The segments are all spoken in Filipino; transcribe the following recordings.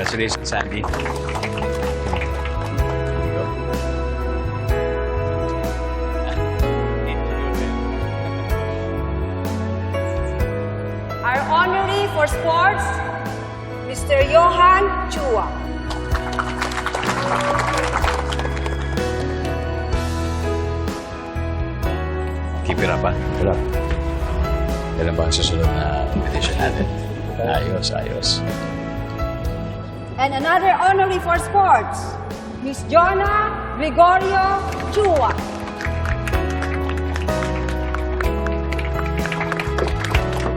Congratulations, Sandy. Our honoree for sports, Mr. Johan Chua. Keep it up, ah. Wala. Kailan ba ang susunod na competition natin? Ayos, ayos. And another honoree for sports, Miss Jonna Gregorio Chua.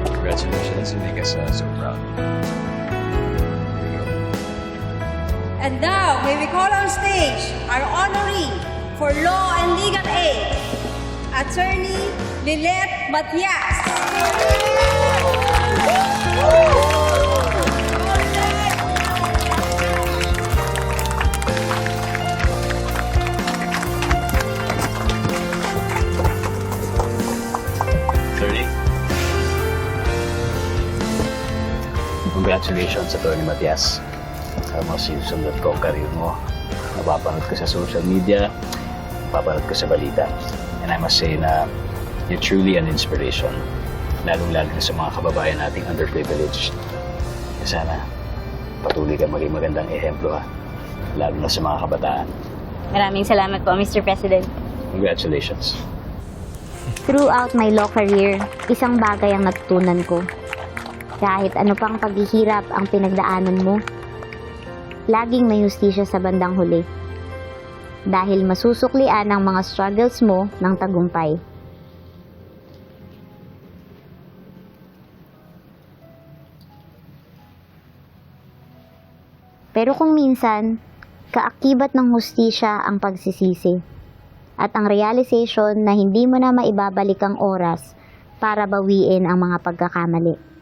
Congratulations. You make us uh, so proud. There you go. And now, may we call on stage our honoree for Law and Legal Aid, Attorney Lilette Matias. Congratulations, Atty. Matias. Alam mo, sinusunod ko ang career mo. Napapanood ko sa social media, napapanood ko sa balita. And I must say na you're truly an inspiration. Lalong-lalo na sa mga kababayan nating underprivileged. Kaya sana, patuloy ka maging magandang ehemplo ha. Lalo na sa mga kabataan. Maraming salamat po, Mr. President. Congratulations. Throughout my law career, isang bagay ang natutunan ko. Kahit ano pang paghihirap ang pinagdaanan mo, laging may hustisya sa bandang huli. Dahil masusuklian ang mga struggles mo ng tagumpay. Pero kung minsan, kaakibat ng hustisya ang pagsisisi at ang realization na hindi mo na maibabalik ang oras para bawiin ang mga pagkakamali.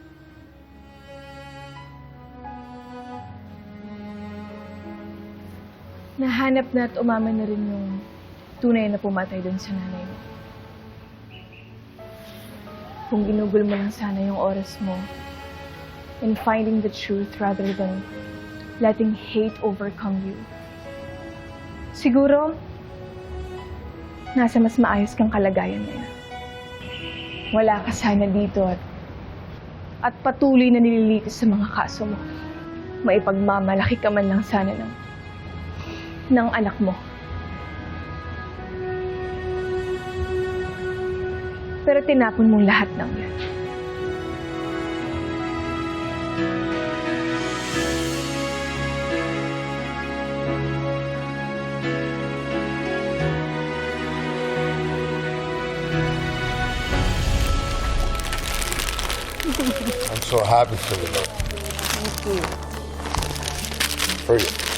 Nahanap na at umaman na rin yung tunay na pumatay doon sa nanay mo. Kung ginugol mo lang sana yung oras mo in finding the truth rather than letting hate overcome you. Siguro, nasa mas maayos kang kalagayan ngayon. Wala ka sana dito at, at patuloy na nililitis sa mga kaso mo. Maipagmamalaki ka man lang sana ng ng anak mo. Pero tinapon mong lahat ng yan. I'm so happy for you. Thank you. For you.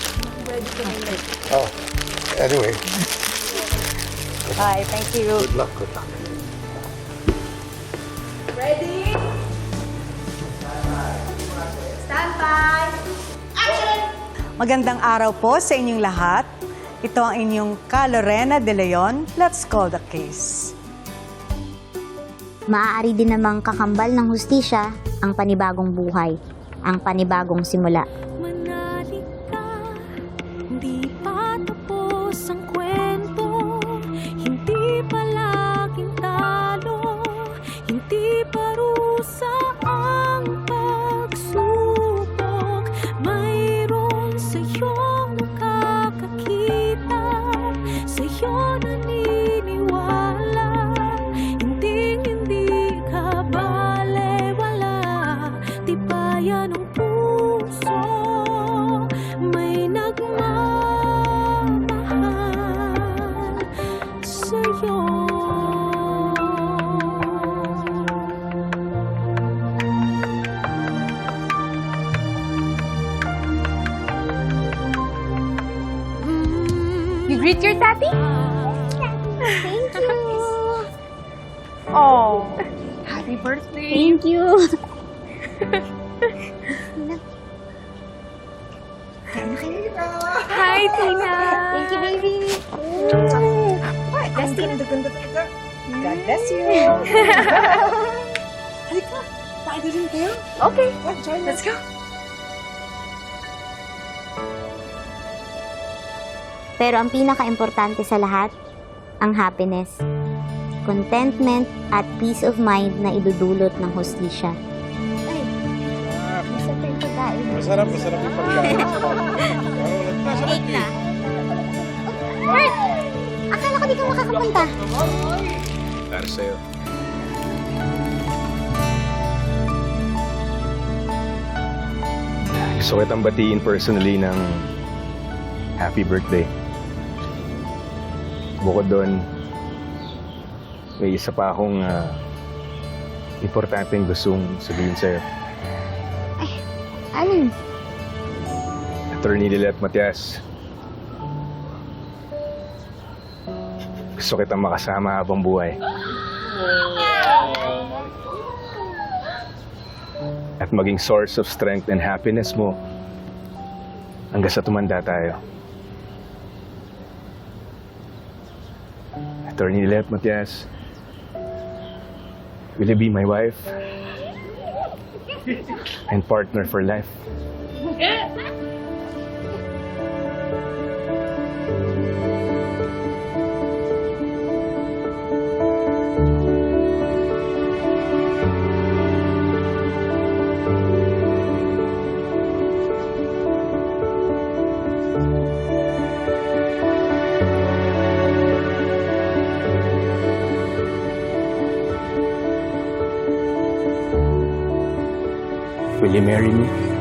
Oh, anyway, Bye, thank you. good luck, good luck. Ready? Stand by. Action! Magandang araw po sa inyong lahat. Ito ang inyong Ka Lorena De Leon. Let's call the case. Maaari din namang kakambal ng hustisya ang panibagong buhay, ang panibagong simula. You greet your daddy? Thank you. Oh, happy birthday! Thank you. Hi, Tina! Thank you, baby. Bless you. God bless you. Halika, tayo din kayo. Okay, join let's go. Pero ang pinaka-importante sa lahat, ang happiness. Contentment at peace of mind na idudulot ng hostisya. Ay, masarap yung pagkain. Masarap, masarap yung pagkain. Na. Bert! Akala ko di ka makakapunta. Para sa'yo. Gusto kitang batiin personally ng happy birthday. Bukod doon, may isa pa akong ah, importanteng gustong sabihin sa'yo. Alin? Attorney Lilet Matias. Gusto kitang makasama habang buhay. At maging source of strength and happiness mo hanggang sa tumanda tayo. Attorney Lilet Matias, will you be my wife? And partner for life? Will you marry me?